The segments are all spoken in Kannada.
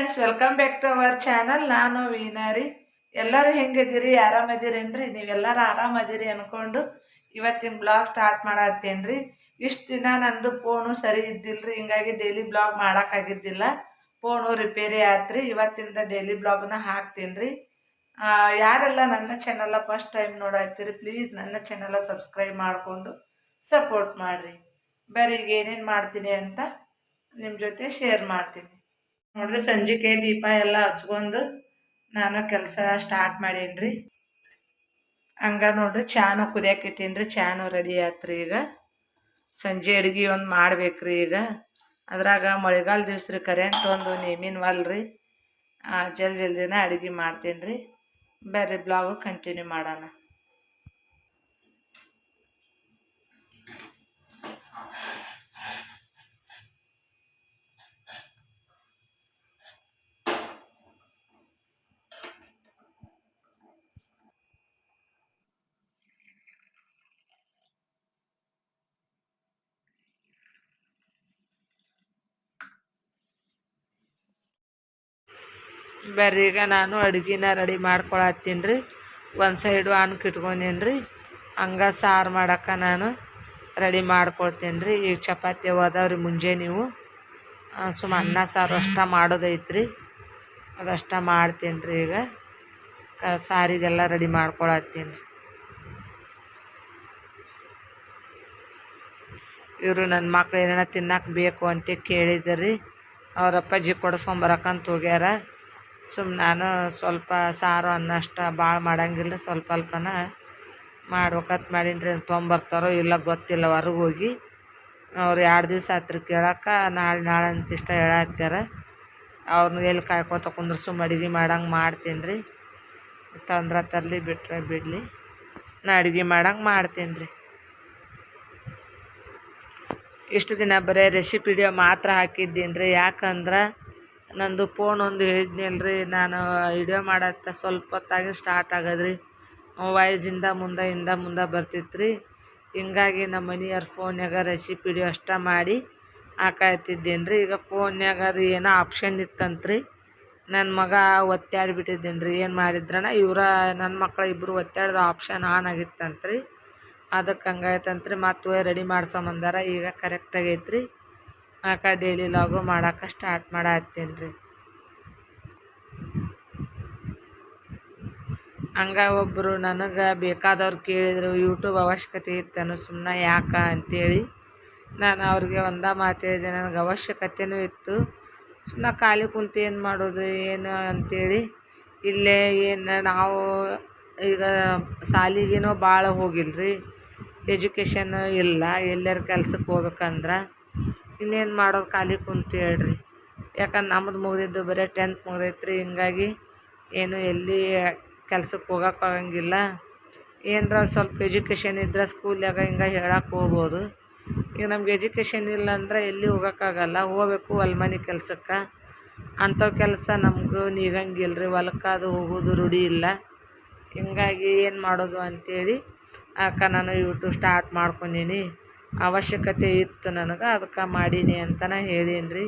Friends welcome back to our channel ನಾನು ವೀನಾರಿ ಎಲ್ಲರೂ ಹೆಂಗಿದ್ದೀರಿ? ಆರಾಮದಿರೇನ್ರಿ ನೀವೆಲ್ಲರೂ ಆರಾಮದಿರಿ ಅಂದ್ಕೊಂಡು ಇವತ್ತಿನ ಬ್ಲಾಗ್ ಸ್ಟಾರ್ಟ್ ಮಾಡತ್ತೇನ್ರಿ. ಇಷ್ಟು ದಿನ ನಂದು ಫೋನು ಸರಿ ಇದ್ದಿಲ್ಲರಿ ಹಿಂಗಾಗಿ ಡೈಲಿ ಬ್ಲಾಗ್ ಮಾಡೋಕ್ಕಾಗಿದ್ದಿಲ್ಲ ಫೋನು ರಿಪೇರಿ ಆತ್ರಿ. ಇವತ್ತಿಂದ ಡೈಲಿ ಬ್ಲಾಗ್ನ ಹಾಕ್ತೀನಿ ರೀ ಯಾರೆಲ್ಲ ನನ್ನ ಚಾನಲ ಫಸ್ಟ್ ಟೈಮ್ ನೋಡತ್ತೀರಿ ಪ್ಲೀಸ್ ನನ್ನ ಚಾನಲ ಸಬ್ಸ್ಕ್ರೈಬ್ ಮಾಡಿಕೊಂಡು ಸಪೋರ್ಟ್ ಮಾಡಿರಿ. ಬೇರೆ ಈಗ ಏನೇನು ಮಾಡ್ತೀನಿ ಅಂತ ನಿಮ್ಮ ಜೊತೆ ಶೇರ್ ಮಾಡ್ತೀನಿ. ನೋಡ್ರಿ ಸಂಜಿಕೆ ದೀಪ ಎಲ್ಲ ಹಚ್ಕೊಂಡು ನಾನು ಕೆಲಸ ಸ್ಟಾರ್ಟ್ ಮಾಡೀನಿ ರೀ ಹಂಗ ನೋಡ್ರಿ ಚಾನು ಕುದಿಯಕ್ಕೆ ಇಟ್ಟೀನಿ ಚಾನು ರೆಡಿ ಆತ್ರಿ ಈಗ. ಸಂಜೆ ಅಡುಗೆ ಒಂದು ಮಾಡ್ಬೇಕ್ರಿ ಈಗ. ಅದ್ರಾಗ ಮಳೆಗಾಲ ದಿವ್ಸ ರೀ ಕರೆಂಟ್ ಒಂದು ನೇಮಿನವಲ್ಲ ರೀ. ಜಲ್ದಿ ಜಲ್ದಿನ ಅಡುಗೆ ಮಾಡ್ತೀನಿ ರೀ ಬೇರೆ ಬ್ಲಾಗು ಕಂಟಿನ್ಯೂ ಮಾಡೋಣ. ಬರ್ರಿ, ಈಗ ನಾನು ಅಡ್ಗಿನ ರೆಡಿ ಮಾಡ್ಕೊಳತ್ತೀನಿ ರೀ ಒಂದು ಸೈಡು ಅನ್ಕ ಇಟ್ಕೊಂಡೀನಿ ರೀ ಹಂಗೆ ಸಾರು ಮಾಡಕ್ಕೆ ನಾನು ರೆಡಿ ಮಾಡ್ಕೊಳ್ತೀನಿ ರೀ ಈಗ ಚಪಾತಿ ಅದಾವ್ರಿ ಮುಂಜಾನೆ ನೀವು. ಸುಮ್ಮ ಅನ್ನ, ಸಾರು ಅಷ್ಟ ಮಾಡೋದೈತ್ರಿ. ಅದಷ್ಟ ಮಾಡ್ತೀನಿ ರೀ ಈಗ. ಕ, ಸಾರಿಗೆಲ್ಲ ರೆಡಿ ಮಾಡ್ಕೊಳತ್ತೀನಿ ರೀ ಇವರು ನನ್ನ ಮಕ್ಳು ಏನೇನೋ ತಿನ್ನಕ್ಕೆ ಬೇಕು ಅಂತ ಕೇಳಿದ್ರಿ. ಅವ್ರ ಅಪ್ಪಾಜಿ ಕೊಡಿಸ್ಕೊಂಬರಕ್ಕಂತ ಹೋಗ್ಯಾರ. ಸುಮ್ಮನೆ ನಾನು ಸ್ವಲ್ಪ ಸಾರು ಅನ್ನ ಅಷ್ಟ ಭಾಳ ಮಾಡಂಗಿಲ್ಲ, ಸ್ವಲ್ಪ ಅಲ್ಪನ ಮಾಡ್ಬೇಕತ್ ಮಾಡೀನಿ ರೀ ತೊಗೊಂಬರ್ತಾರೋ ಇಲ್ಲ ಗೊತ್ತಿಲ್ಲ ಹೊರಗೆ ಹೋಗಿ. ಅವ್ರು ಎರಡು ದಿವಸ ಆತ್ರಿ ಕೇಳಕ್ಕೆ ನಾಳೆ ನಾಳೆ ಅಂತ ಇಷ್ಟ ಹೇಳತ್ತಾರ ಅವ್ರನ್ನ ಎಲ್ಲಿ ಕಾಯ್ಕೋತ ಸುಮ್ಮ ಅಡುಗೆ ಮಾಡಂಗೆ ಮಾಡ್ತೀನಿ ರೀ ತಂದ್ರೆ ತರಲಿ, ಬಿಟ್ರೆ ಬಿಡಲಿ. ನಾ ಅಡುಗೆ ಮಾಡಂಗೆ ಮಾಡ್ತೀನಿ ರೀ ಇಷ್ಟು ದಿನ ಬರೀ ರೆಸಿಪಿ ವಿಡಿಯೋ ಮಾತ್ರ ಹಾಕಿದ್ದೀನಿ ರೀ ಯಾಕಂದ್ರೆ ನಂದು ಫೋನ್ ಒಂದು ಹೇಳಿದ್ನಲ್ಲ ರೀ ನಾನು ವಿಡಿಯೋ ಮಾಡತ್ತ ಸ್ವಲ್ಪ ಹೊತ್ತಾಗಿ ಸ್ಟಾರ್ಟ್ ಆಗದ್ರಿ. ವಾಯ್ಸಿಂದ ಮುಂದೆ ಹಿಂದೆ ಮುಂದೆ ಬರ್ತಿತ್ತು ರೀ ಹಿಂಗಾಗಿ ನಮ್ಮ ಮನೆಯವ್ರ ಫೋನ್ಯಾಗ ರೆಸಿಪಿ ವಿಡಿಯೋ ಅಷ್ಟ ಮಾಡಿ ಹಾಕಾಯ್ತಿದ್ದೀನಿ ರೀ ಈಗ ಫೋನ್ಯಾಗ ಅದು ಏನೋ ಆಪ್ಷನ್ ಇತ್ತಂತ್ರಿ. ನನ್ನ ಮಗ ಒತ್ತಾಡಿ ಬಿಟ್ಟಿದ್ದೀನಿ ರೀ ಏನು ಮಾಡಿದ್ರನ? ಇವರ ನನ್ನ ಮಕ್ಕಳು ಇಬ್ಬರು ಒತ್ತಾಡ್ದ ಆಪ್ಷನ್ ಆನ್ ಆಗಿತ್ತಂತ್ರಿ. ಅದಕ್ಕೆ ಹಂಗಾಯ್ತಂತ್ರಿ ಮತ್ತು ರೆಡಿ ಮಾಡ್ಸೊಂಬಂದಾರ ಈಗ ಕರೆಕ್ಟ್ ಆಗೈತ್ರಿ. ಆಕ ಡೈಲಿ ಲಾಗು ಮಾಡಕ್ಕೆ ಸ್ಟಾರ್ಟ್ ಮಾಡತ್ತೀನಿ ರೀ ಹಂಗ ಒಬ್ಬರು ನನಗೆ ಬೇಕಾದವ್ರು ಕೇಳಿದ್ರು ಯೂಟ್ಯೂಬ್ ಅವಶ್ಯಕತೆ ಇತ್ತನು ಸುಮ್ಮನೆ ಯಾಕೆ ಅಂತೇಳಿ. ನಾನು ಅವ್ರಿಗೆ ಒಂದ ಮಾತು ಹೇಳಿದೆ, ನನಗೆ ಅವಶ್ಯಕತೆಯೂ ಇತ್ತು. ಸುಮ್ಮನೆ ಖಾಲಿ ಕುಂತು ಏನು ಮಾಡೋದು, ಏನು ಅಂತೇಳಿ. ಇಲ್ಲೇ ಏನು ನಾವು ಈಗ ಶಾಲಿಗೇನೋ ಭಾಳ ಹೋಗಿಲ್ಲ ರೀ ಎಜುಕೇಷನ್ ಇಲ್ಲ, ಎಲ್ಲರ ಕೆಲ್ಸಕ್ಕೆ ಹೋಗ್ಬೇಕಂದ್ರೆ. ಇನ್ನೇನು ಮಾಡೋದು ಖಾಲಿ ಕುಂತು ಹೇಳ್ರಿ. ಯಾಕಂದ್ರೆ ನಮ್ಮದು ಮುಗಿದಿದ್ದು ಬರೀ ಟೆಂತ್ ಮುಗಿದೈತೆ ರೀ ಹಿಂಗಾಗಿ ಏನು ಎಲ್ಲಿ ಕೆಲ್ಸಕ್ಕೆ ಹೋಗಕ್ಕೆ ಆಗಂಗಿಲ್ಲ. ಏನರ ಸ್ವಲ್ಪ ಎಜುಕೇಷನ್ ಇದ್ದರೆ ಸ್ಕೂಲ್ಯಾಗ ಹಿಂಗೆ ಹೇಳಕ್ಕೆ ಹೋಗ್ಬೋದು. ಈಗ ನಮ್ಗೆ ಎಜುಕೇಷನ್ ಇಲ್ಲ ಅಂದ್ರೆ ಎಲ್ಲಿ ಹೋಗೋಕ್ಕಾಗಲ್ಲ ಹೋಗ್ಬೇಕು ಹೊಲ ಮನೆ ಕೆಲ್ಸಕ್ಕೆ. ಅಂಥವು ಕೆಲಸ ನಮಗೂ ನೀಗಂಗಿಲ್ಲ ರೀ ಹೊಲಕ್ಕೆ ಅದು ಹೋಗೋದು ರೂಢಿ ಇಲ್ಲ. ಹಿಂಗಾಗಿ ಏನು ಮಾಡೋದು ಅಂಥೇಳಿ ಅಕ್ಕ ನಾನು ಯೂಟ್ಯೂಬ್ ಸ್ಟಾರ್ಟ್ ಮಾಡ್ಕೊಂಡೀನಿ. ಅವಶ್ಯಕತೆ ಇತ್ತು ನನಗೆ, ಅದಕ್ಕೆ ಮಾಡೀನಿ ಅಂತಲೇ ಹೇಳೀನಿ ರೀ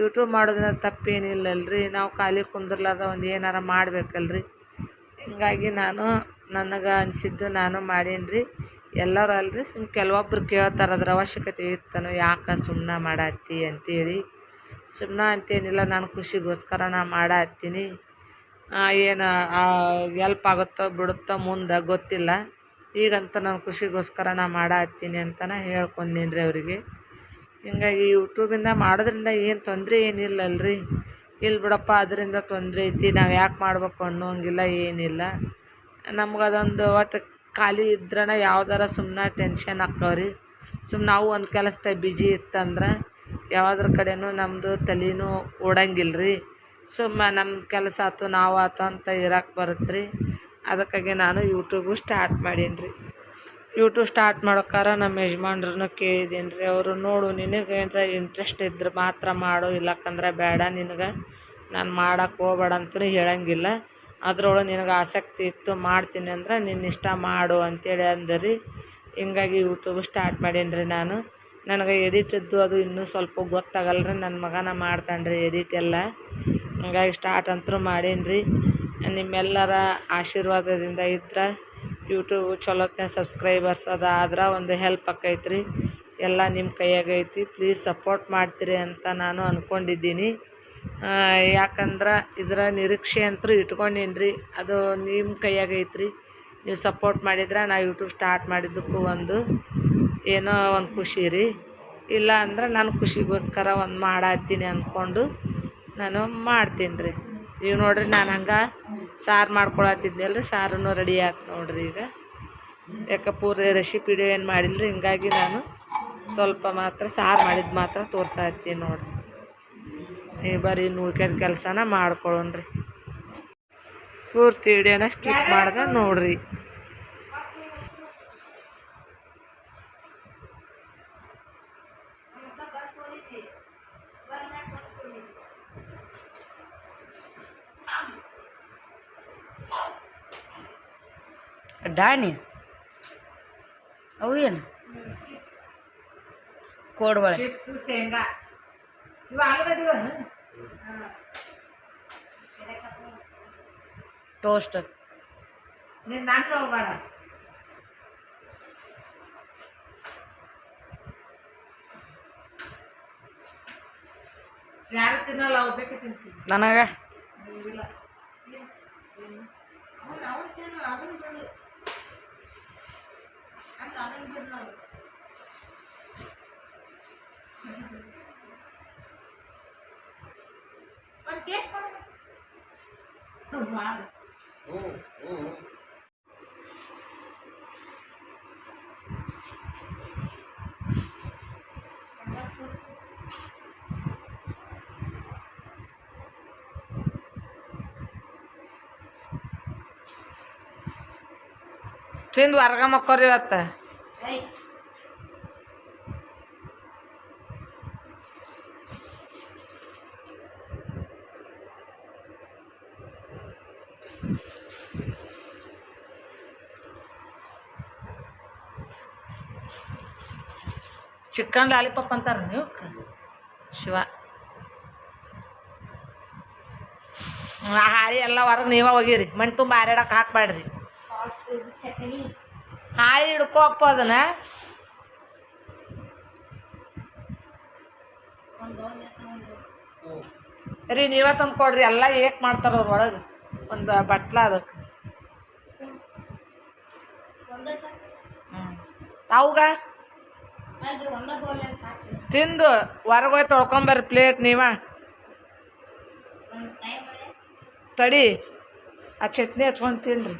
ಯೂಟ್ಯೂಬ್ ಮಾಡೋದ್ರಿಂದ ತಪ್ಪೇನಿಲ್ಲಲ್ರಿ. ನಾವು ಖಾಲಿ ಕುಂದ್ರಲಾರ್ದ ಒಂದು ಏನಾರ ಮಾಡ್ಬೇಕಲ್ರಿ. ಹಿಂಗಾಗಿ ನಾನು, ನನಗೆ ಅನಿಸಿದ್ದು ನಾನು ಮಾಡೀನಿ ರೀ ಎಲ್ಲರೂ ಅಲ್ರಿ, ಸುಮ್ ಕೆಲವೊಬ್ರು ಕೇಳ್ತಾರೆ ಅದ್ರ ಅವಶ್ಯಕತೆ ಇತ್ತನು, ಯಾಕೆ ಸುಮ್ಮನೆ ಮಾಡತ್ತಿ ಅಂತೇಳಿ. ಸುಮ್ಮನೆ ಅಂತೇನಿಲ್ಲ, ನಾನು ಖುಷಿಗೋಸ್ಕರ ನಾ ಮಾಡತ್ತೀನಿ. ಏನು ಎಲ್ಪ್ ಆಗುತ್ತೋ, ಬಿಡುತ್ತೋ ಮುಂದೆ ಗೊತ್ತಿಲ್ಲ. ಈಗಂತ ನಾನು ಖುಷಿಗೋಸ್ಕರ ನಾ ಮಾಡತ್ತೀನಿ ಅಂತಲೇ ಹೇಳ್ಕೊಂಡೀನಿ ರೀ ಅವರಿಗೆ. ಹಿಂಗಾಗಿ ಯೂಟ್ಯೂಬಿಂದ ಮಾಡೋದ್ರಿಂದ ಏನು ತೊಂದರೆ ಏನಿಲ್ಲಲ್ರಿ. ಇಲ್ಲಿ ಬಿಡಪ್ಪ, ಅದರಿಂದ ತೊಂದರೆ ಐತಿ, ನಾವು ಯಾಕೆ ಮಾಡ್ಬೇಕು ಅನ್ನೋಂಗಿಲ್ಲ, ಏನಿಲ್ಲ. ನಮ್ಗೆ ಅದೊಂದು ಒಟ್ಟು ಖಾಲಿ ಇದ್ರೆ ಯಾವ್ದಾರ ಸುಮ್ಮನೆ ಟೆನ್ಷನ್ ಆಕ್ಕವ್ರಿ ಸುಮ್ಮನೆ ನಾವು ಒಂದು ಕೆಲಸದಾಗ ಬಿಜಿ ಇತ್ತಂದ್ರೆ ಯಾವುದ್ರ ಕಡೆನೂ ನಮ್ಮದು ತಲೆನೂ ಓಡಂಗಿಲ್ಲ ರೀ ಸುಮ್ಮ ನಮ್ಮ ಕೆಲಸ ಆಯ್ತು ನಾವು ಆಯ್ತು ಅಂತ ಇರಕ್ಕೆ ಬರುತ್ತೆ ರೀ ಅದಕ್ಕಾಗಿ ನಾನು ಯೂಟ್ಯೂಬು ಸ್ಟಾರ್ಟ್ ಮಾಡೀನಿ ರೀ ಯೂಟ್ಯೂಬ್ ಸ್ಟಾರ್ಟ್ ಮಾಡೋಕ್ಕಾರ ನಮ್ಮ ಯಜಮಾನ್ರನ್ನ ಕೇಳಿದ್ದೀನಿ ರೀ ಅವರು ನೋಡು, ನಿನಗೆ ಏನರ ಇಂಟ್ರೆಸ್ಟ್ ಇದ್ರೆ ಮಾತ್ರ ಮಾಡು ಇಲ್ಲಕ್ಕಂದ್ರೆ ಬೇಡ, ನಿನಗೆ ನಾನು ಮಾಡಕ್ಕೆ ಹೋಗ್ಬೇಡ ಅಂತಲೂ ಹೇಳಂಗಿಲ್ಲ. ಅದ್ರೊಳಗೆ ನಿನಗೆ ಆಸಕ್ತಿ ಇತ್ತು, ಮಾಡ್ತೀನಿ ಅಂದ್ರೆ ನಿನ್ನ ಇಷ್ಟ ಮಾಡು ಅಂತೇಳಿ ಅಂದರು. ಹಿಂಗಾಗಿ ಯೂಟ್ಯೂಬ್ ಸ್ಟಾರ್ಟ್ ಮಾಡೀನಿ ರೀ ನಾನು. ನನಗೆ ಎಡಿಟಿದ್ದು ಅದು ಇನ್ನೂ ಸ್ವಲ್ಪ ಗೊತ್ತಾಗಲ್ಲ ರೀ ನನ್ನ ಮಗನ ಮಾಡ್ತಾನೆ ರೀ ಎಡಿಟ್ ಎಲ್ಲ. ಹಂಗಾಗಿ ಸ್ಟಾರ್ಟ್ ಅಂತೂ ಮಾಡೀನಿ ರೀ ನಿಮ್ಮೆಲ್ಲರ ಆಶೀರ್ವಾದದಿಂದ ಇದ್ರೆ ಯೂಟ್ಯೂಬ್ ಚಲೋತ್ನ ಸಬ್ಸ್ಕ್ರೈಬರ್ಸ್ ಅದ, ಆದ್ರೆ ಒಂದು ಹೆಲ್ಪ್ ಆಕೈತ್ರಿ. ಎಲ್ಲ ನಿಮ್ಮ ಕೈಯಾಗೈತಿ ಪ್ಲೀಸ್ ಸಪೋರ್ಟ್ ಮಾಡ್ತೀರಿ ಅಂತ ನಾನು ಅಂದ್ಕೊಂಡಿದ್ದೀನಿ ಯಾಕಂದ್ರೆ ಇದರ ನಿರೀಕ್ಷೆ ಅಂತೂ ಇಟ್ಕೊಂಡಿನ್ರಿ. ಅದು ನಿಮ್ಮ ಕೈಯಾಗೈತ್ರಿ ನೀವು ಸಪೋರ್ಟ್ ಮಾಡಿದ್ರೆ ನಾ ಯೂಟ್ಯೂಬ್ ಸ್ಟಾರ್ಟ್ ಮಾಡಿದ್ದಕ್ಕೂ ಒಂದು ಏನೋ ಒಂದು ಖುಷಿ ರೀ. ಇಲ್ಲ ಅಂದ್ರೆ ನಾನು ಖುಷಿಗೋಸ್ಕರ ಒಂದು ಮಾಡತ್ತೀನಿ ಅಂದ್ಕೊಂಡು ನಾನು ಮಾಡ್ತೀನಿ ರೀ ನೀವು ನೋಡಿರಿ ನಾನು ಹಂಗೆ ಸಾರು ಮಾಡ್ಕೊಳತ್ತಿದ್ನಲ್ಲ ರೀ ಸಾರನ್ನು ರೆಡಿ ಆಯ್ತು ನೋಡಿರಿ ಈಗ. ಯಾಕ ಪೂರ್ತಿ ರೆಸಿಪಿ ಏನು ಮಾಡಿಲ್ಲ ಹಿಂಗಾಗಿ ನಾನು ಸ್ವಲ್ಪ ಮಾತ್ರ ಸಾರು ಮಾಡಿದ್ದು ಮಾತ್ರ ತೋರ್ಸತ್ತೀನಿ ನೋಡಿರಿ. ಈ ಬರೀ ಉಳ್ಕೆದ ಕೆಲಸನ ಮಾಡ್ಕೊಳ್ಳೋಣ್ರಿ ಪೂರ್ತಿ ವಿಡಿಯೋನ ಸ್ಕಿಪ್ ಮಾಡ್ದೆ ನೋಡ್ರಿ. ಡಾಣಿ ಅವು ಏನು ಕೋಡ್ಬಳೆ ಚಿಪ್ಸು ಶೇಂಗಾ ಇವು ಆಲೂಗಡ್ಡೆ ಟೋಸ್ಟ್ ನೀನು ನಾನು ಹೋಗ್ಬೇಡ ಯಾರು ತಿನ್ನಲ್ಲ ಅವು ಬೇಕೆ ತಿಂತೀನಿ ನನಗೆ ತಿಂದು ಹೊರ್ಗ ಮಕ್ಕೋರಿ ಇವತ್ತು ಚಿಕನ್ ಲಾಲಿಪಾಪ್ ಅಂತಾರೆ ನೀವು? ಶಿವ. ಹಾರಿ ಎಲ್ಲ ಹೊರಗೆ ನೀವೇ ಹೋಗಿರಿ. ಮಣ್ಣು ತುಂಬ ಹಾರಾಡಕ್ಕೆ ಹಾಕ್ಬೇಡ್ರಿ ಹಾಳಿ ಹಿಡ್ಕೋಪ್ಪ ಅದನ್ನ. ರೀ, ನೀವೇ ತಂದು ಕೊಡ್ರಿ. ಎಲ್ಲ ಏಕ್ ಮಾಡ್ತಾರ ಅವ್ರ ಒಳಗೆ. ಒಂದು ಬಟ್ಲ ಅದಕ್ಕೆ ಹ್ಞೂ ಅವುಗ? ತಿಂದು ಹೊರಗೆ ಹೋಗಿ ತೊಳ್ಕೊಂಬರ್ರಿ ಪ್ಲೇಟ್ ನೀವ. ತಡಿ ಆ ಚಟ್ನಿ ಹಚ್ಕೊಂಡು ತಿನ್ರಿ.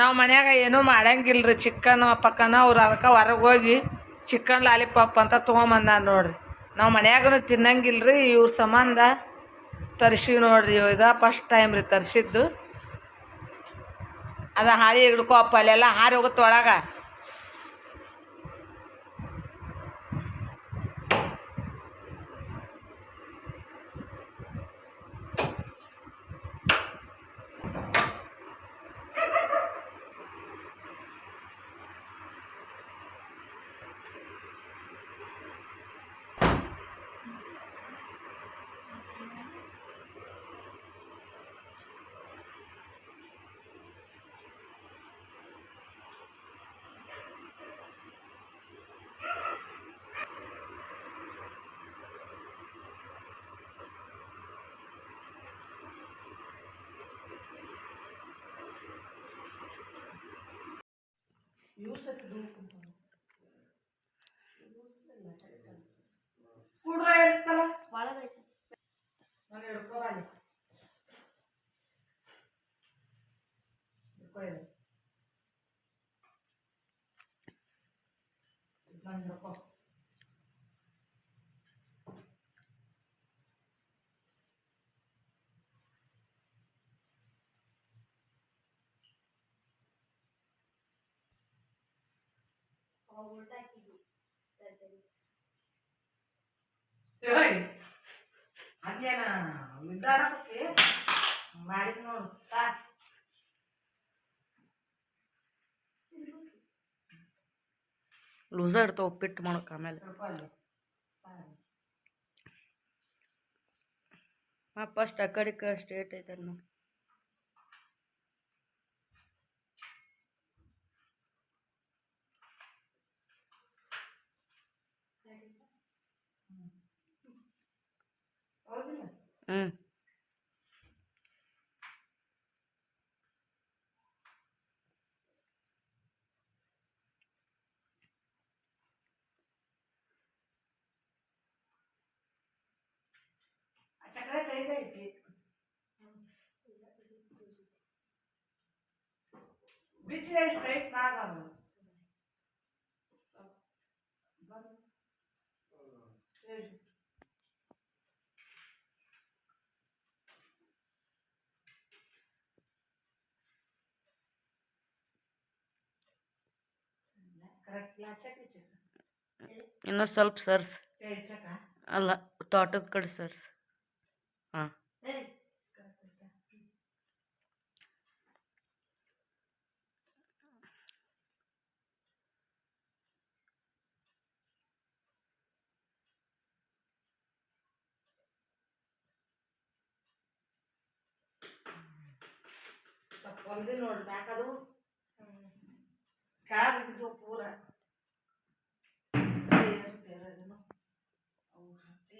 ನಾವು ಮನ್ಯಾಗ ಏನೂ ರೀ ಚಿಕನ್ ಪಕ್ಕನ ಅವ್ರು ಅದಕ್ಕೆ ಹೊರಗೆ ಹೋಗಿ ಚಿಕನ್ ಲಾಲಿಪಾಪ್ ಅಂತ ತೊಗೊಂಬಂದ ನೋಡ್ರಿ. ನಾವು ಮನ್ಯಾಗನು ರೀ ಇವ್ರ ಸಂಬಂಧ ತರ್ಸಿ ನೋಡ್ರಿ ಇದು ಫಸ್ಟ್ ಟೈಮ್ ರೀ ತರಿಸಿದ್ದು. ಅದು ಹಾಳಿ ಹಿಡ್ಕೋಪ್ಪ ಅಲ್ಲೆಲ್ಲ ಹಾರಿ ಹೋಗುತ್ತೆ ಒಳಗೆ. स्क्रू ड्रायर त्याला वाळवायचं ಅದೇನ ಇದ್ದಾಡಕ್ಕೆ ಮಾಡಿದ್ ನೋಡು ತಾ ಲೂಸ ಇಡ್ತಾವ ಉಪ್ಪಿಟ್ಟು ಮಾಡೋಕೆ ಆಮೇಲೆ. ರೂಪಾಯಿ ಹಾಂ ಫಸ್ಟ್ ಆ ಕಡೆ ಈ ಕಡೆ ಸ್ಟೇಟ್ ಐತೆ ನೋಡಿ ಹೌದಿಲ್ಲ ಹ್ಞೂ ಆ ಚಕ್ರ ಕೈದೈತಿ ಬಿಚ್ಚಿದೆ ಸ್ಟ್ರೈಟ್ ಮಾಡಬಾರ್ದು ಕರೆಕ್ಟ್ ಚಕ್ರ ಇನ್ನೂ ಸ್ವಲ್ಪ ಸರ್ಸ್. ಅಲ್ಲ, ತೋಟದ ಕಡೆ ಸರ್ಸ್. ಹಾಂ. ಒಂದೇ ಸ್ವಲ್ಪ ಹೊಲ್ದಿ ನೋಡಿ ಮ್ಯಾಕದು ಕೆಳಗೆ ಬಿದ್ದು ಪೂರ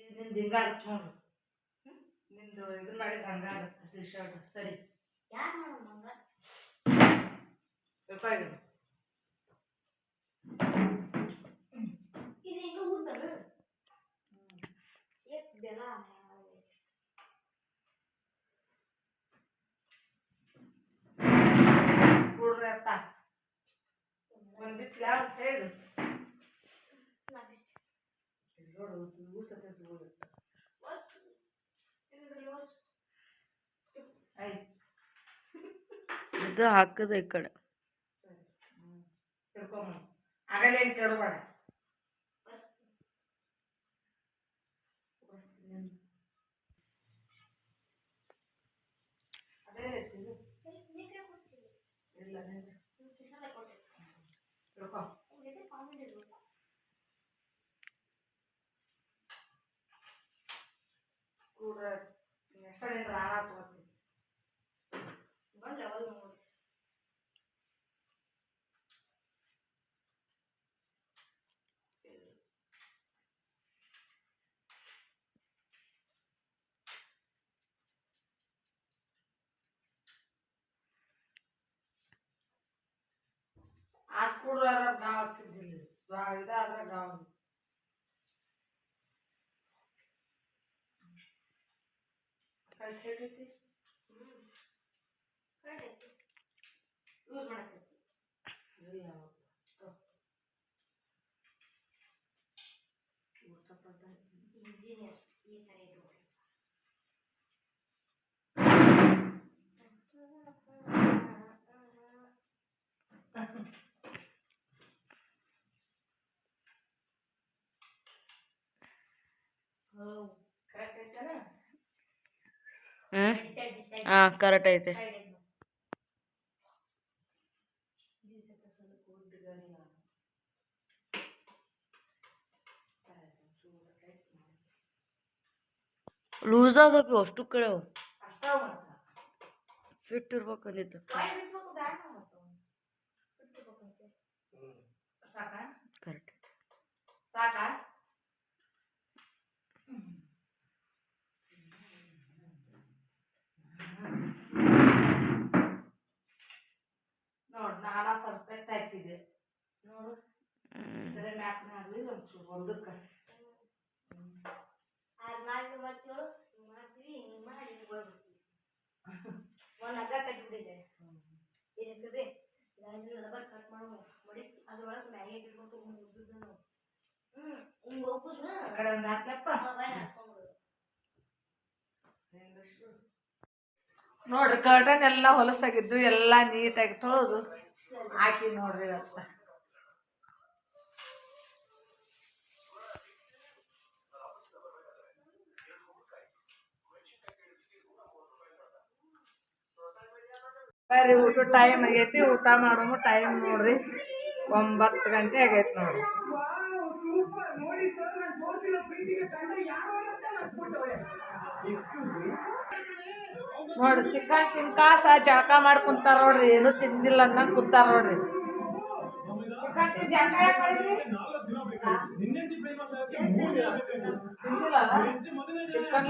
ನಿಂದು ಹಿಂಗಾಗುತ್ತೆ ನೋಡು. ನಿಂದು ಇದನ್ನ ಮಾಡಿದ್ರೆ ಹಂಗಾಗುತ್ತೆ ಟಿ ಶರ್ಟ್ ಸರಿ. ರೂಪಾಯಿ ಸ್ಕೂಲ್ ಅತ್ತ ಒಂದು ಬಿಚ್ಚ ಯಾವ ಸೈಡ್ ನೋಡು ಊಸತ್ತೆ ಆಯ್ತು ಇದು ಹಾಕದ ಈ ಕಡೆ. ಆಗಲೇನು ಇದು ಇಲ್ಲ Rokok, oh. ಆ ಸ್ಕೂಲ್ ಗಾವ್ ಹಾಕಿದ್ದಿಲ್ಲ ಇದಾದ್ರೆ ಗಾವ್ ಯೂಸ್ ಮಾಡಕ್ಕೆ ಇಲ್ಲ ಕರೆಕ್ಟ್ ಐತಲ್ಲ ಹ್ಞೂ ಹಾಂ ಕರೆಕ್ಟ್ ಐತೆ ಲೂಸ್ ಆದಪ್ಪಿ ಅಷ್ಟು ಕಡೆ ಅವು. ಅಷ್ಟ ಮಾತ್ರ ಫಿಟ್ ಇರ್ಬೇಕಂದಿತ್ತು ಸಾಕಾ ಕರೆಕ್ಟ್ ಸಾಕಾ ನೋಡ್ ನಾನ ಪರ್ಫೆಕ್ಟ್ ಹಾಕಿದೆ. ನೋಡು ಸರಿ ಮ್ಯಾಪ್ನ ಆಗಲಿ ಒಂಚೂರು ಹೊಲ್ದಕ್ಕೆ ಒಂದು ಹಗ್ಗ ಕಟ್ಟಿಬಿಟ್ಟಿದೆ ಏನಂತದೆ ರಬ್ಬರ್ ಕಟ್ ಮಾಡೋ. ಮಡಿ ಅದ್ರೊಳಗೆ ಮ್ಯಾಗೆ ಇಟ್ಕೊಂಡು ಹ್ಞೂ ಹಿಂಗೆ ಹೋಗುದು ಆ ಕಡೆ ಒಂದು ಹಾಕ್ಲಪ್ಪ. ನೋಡ್ರಿ ಕರ್ಟನ್ ಎಲ್ಲ ಹೊಲಸಾಗಿದ್ದು ಎಲ್ಲ ನೀಟಾಗಿ ತೊಳೆದು ಹಾಕಿ ನೋಡ್ರಿ ಅಂತ ಬರೀ ಊಟ ಟೈಮ್ ಆಗೈತಿ, ಊಟ ಮಾಡೋನು ಟೈಮ್ ನೋಡ್ರಿ. ಒಂಬತ್ತು ಗಂಟೆ ಆಗೈತಿ ನೋಡ್ರಿ. ನೋಡ್ರಿ ಚಿಕನ್ ತಿನ್ಕಾಸ ಜಳಕ ಮಾಡಿ ಕುಂತಾರ ನೋಡ್ರಿ ಏನು ತಿಂದಿಲ್ಲ ಅನ್ನಂಗೆ ಕುಂತಾರ ನೋಡ್ರಿ. ಚಿಕನ್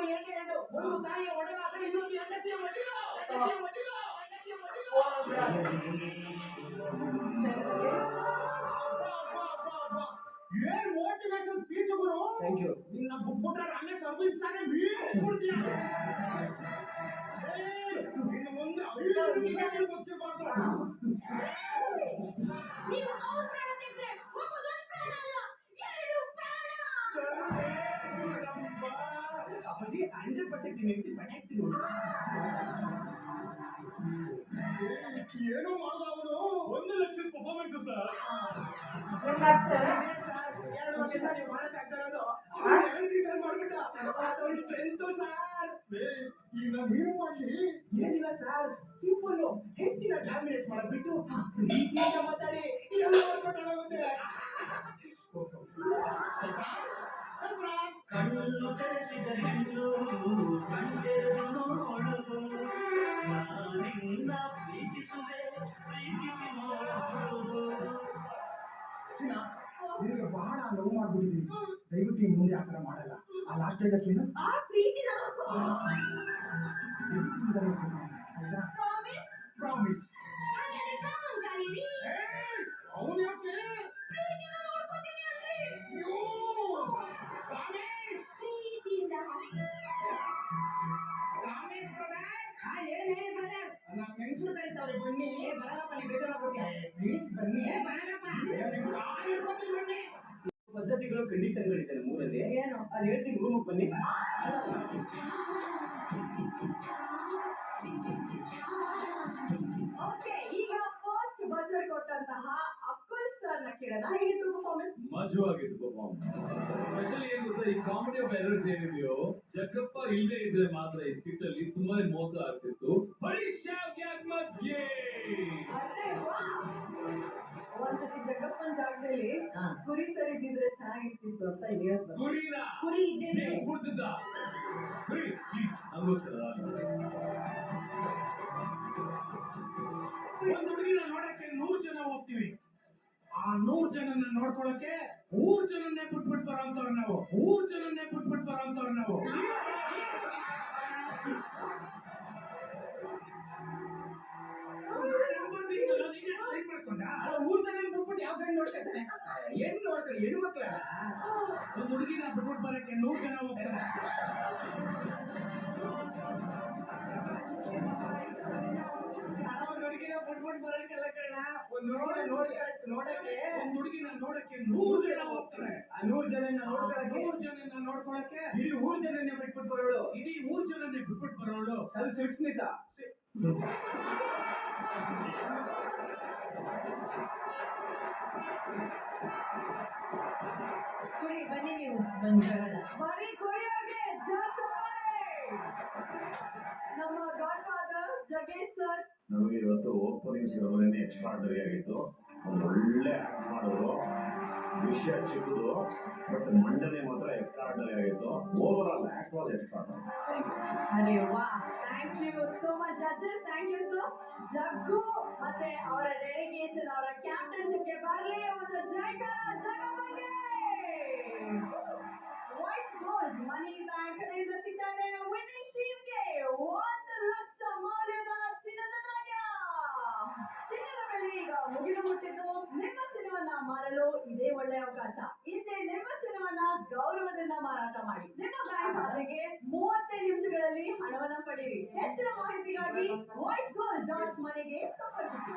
ಜಳಕ ಯಾಕ್ ಮಾಡಿದ್ರಿ? ತಿಂದಿಲ್ಲ ಚಿಕನ್ ಲಾಲಿಪಾಪ್ ತಿಂದು ಏನ್ ಮೋಟಿವೇಶನ್ ಸ್ಪೀಚ್ ಗುರು ಥ್ಯಾಂಕ್ ಯು ನಿನ್ನ ಬುಕ್ಬಿಟ್ರೆ ಹಂಗೆ ಸರ್ವಿಸ್ ಸಾರಿ ಬೀಳ್ಸ್ಬಿಡ್ತೀಯ ಏಯ್, ಇನ್ನು ಮುಂದೆ ಏನೋ ಮಾಡ್ದ ಅವನು ಒಂದು ಲಕ್ಷ ಪರ್ಫಾರ್ಮೆನ್ಸ್ ಸರ್ ಹೆಂಗ್ ಹಾಕ್ಸ್ತಾರೆ? ಎರಡು ವರ್ಷದಿಂದ ನೀವು ಮಾಡಕ್ಕಾಗ್ತಾ ಇರೋದು ಎರಡು ಟೀಚರ್ ಮಾಡ್ಬಿಟ್ಟ ಸ್ಟ್ರೆಂತ್ ಸರ್ ಓಕೆ ಈಗ ಫಸ್ಟ್ ಬಜರ್ ಕೊಟ್ಟಂತಹ ಅಕ್ಕಲ್ ಸರ್ನ ಕೇಳೋಣ. ಹೇಗಿತ್ತು ಪರ್ಫಾರ್ಮೆನ್ಸ್ ಮಜವಾಗಿತ್ತು ಪರ್ಫಾರ್ಮೆನ್ಸ್ ಸ್ಪೆಷಲಿ ಏನ್ ಗೊತ್ತಾ ಈ ಕಾಮಿಡಿ ಆಫ್ ಎರರ್ಸ್ ಏನಿದೆಯೋ ಜಗ್ಗಪ್ಪ ಇಲ್ಲದೆ ಇದ್ರೆ ಮಾತ್ರ ಈ ಸ್ಕಿಟ್ ಅಲ್ಲಿ ತುಂಬಾನೇ ಮೋಸ ಆಗ್ತಿತ್ತು. ಒಂದ್ಸತಿ ಜಗ್ಗಪ್ಪನ ಜಾಗದಲ್ಲಿ ಕುರಿ ನೋಡ್ಕೊತಾನೆ ಹೆಣ್ಣು ನೋಡ್ತಾರೆ ಹೆಣ್ಣು ಮಕ್ಳ ಒಂದು ಹುಡುಗಿನ ಬಿಟ್ಬಿಟ್ಟು ಬರಕ್ಕೆ ನೂರು ಜನ ಹೋಗ್ತಾರೆ ಹುಡುಗಿನ ಬಿಟ್ಬಿಟ್ಟು ಬರಕ್ಕೆಲ್ಲ ಕಣ ಒಂದು ನೋಡಿ ನೋಡಿ ನೋಡಕ್ಕೆ ಒಂದು ಹುಡುಗಿನ ನೋಡಕ್ಕೆ ನೂರು ಜನ ಹೋಗ್ತಾರೆ ಆ ನೂರು ಜನ ನೋಡ್ಕೊಳಕ್ಕೆ ನೂರು ಜನ ನೋಡ್ಕೊಳಕ್ಕೆ ಇಡೀ ಊರ್ ಜನನ್ನೇ ಬಿಟ್ಬಿಟ್ಟು ಬರೋಳು. ಇಡೀ ಊರ್ ಜನನ್ನೇ ಬಿಟ್ಬಿಟ್ಟು ಬರೋಳು. ಸ್ವಲ್ಪ ಸುಸ್ಮಿತ ನಮಗೆ ಇವತ್ತು ಓಪನಿಂಗ್ ಸೆರೆಮನಿ ಎಕ್ಸ್ಟ್ರಾರ್ಡರಿ ಆಗಿತ್ತು. ಒಂದು ಒಳ್ಳೆ ಮಾಡಿದ್ರು ವಿಷಯ ಚಿಕ್ಕದು ಬಟ್ ಮಂಡನೆ ಮಾತ್ರ ಎಕ್ಸ್ಟ್ರಾರ್ಡರಿ ಆಗಿತ್ತು. Over all act was extraordinary ಅರೆ ವಾ thank you so much judges thank you so Jaggu ಮತ್ತೆ ಅವರ ಡೆಡಿಕೇಶನ್ ಅವರ ಕ್ಯಾಪ್ಟನ್ಶಿಪ್ಗೆ ಬರಲಿ. ಒಂದು ಜೈಕಾರ ಜಗಮಗೆ ಮುಟ್ಟಿದ್ದು ನಿಮ್ಮ ಚಿನ್ನವನ್ನ ಮಾರಲು ಇದೇ ಒಳ್ಳೆ ಅವಕಾಶ ಹಿಂದೆ ನಿಮ್ಮ ಚಿನ್ನವನ್ನ ಗೌರವದಿಂದ ಮಾರಾಟ ಮಾಡಿ ನಿಮ್ಮ ಬ್ಯಾಂಕ್ ಖಾತೆಗೆ ಮೂವತ್ತೈದು ನಿಮಿಷಗಳಲ್ಲಿ ಹಣವನ್ನ ಪಡೆಯಿರಿ ಹೆಚ್ಚಿನ ಮಾಹಿತಿಗಾಗಿ ವಾಯ್ಸ್ ಗೋಲ್ ಡಾಟ್ ಮನೆಗೆ ಸಂಪರ್ಕಿಸಿ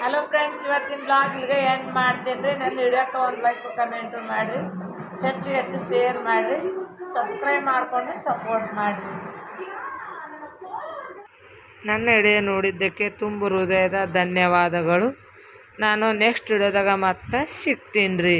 ಹಲೋ ಫ್ರೆಂಡ್ಸ್ ಇವತ್ತಿನ ಬ್ಲಾಗ್ ಇಲ್ಲಿಗೆ ಎಂಡ್ ಮಾಡ್ತೀನಿ ನನ್ನ ವಿಡಿಯೋಕ್ಕೆ ಒಂದು ಲೈಕ್ ಕಮೆಂಟು ಮಾಡಿರಿ. ಹೆಚ್ಚು ಹೆಚ್ಚು ಶೇರ್ ಮಾಡಿರಿ. ಸಬ್ಸ್ಕ್ರೈಬ್ ಮಾಡಿಕೊಂಡು ಸಪೋರ್ಟ್ ಮಾಡಿರಿ. ನನ್ನ ವಿಡಿಯೋ ನೋಡಿದ್ದಕ್ಕೆ ತುಂಬ ಹೃದಯದ ಧನ್ಯವಾದಗಳು. ನಾನು ನೆಕ್ಸ್ಟ್ ವಿಡಿಯೋದಾಗ ಮತ್ತೆ ಸಿಗ್ತೀನಿ ರೀ.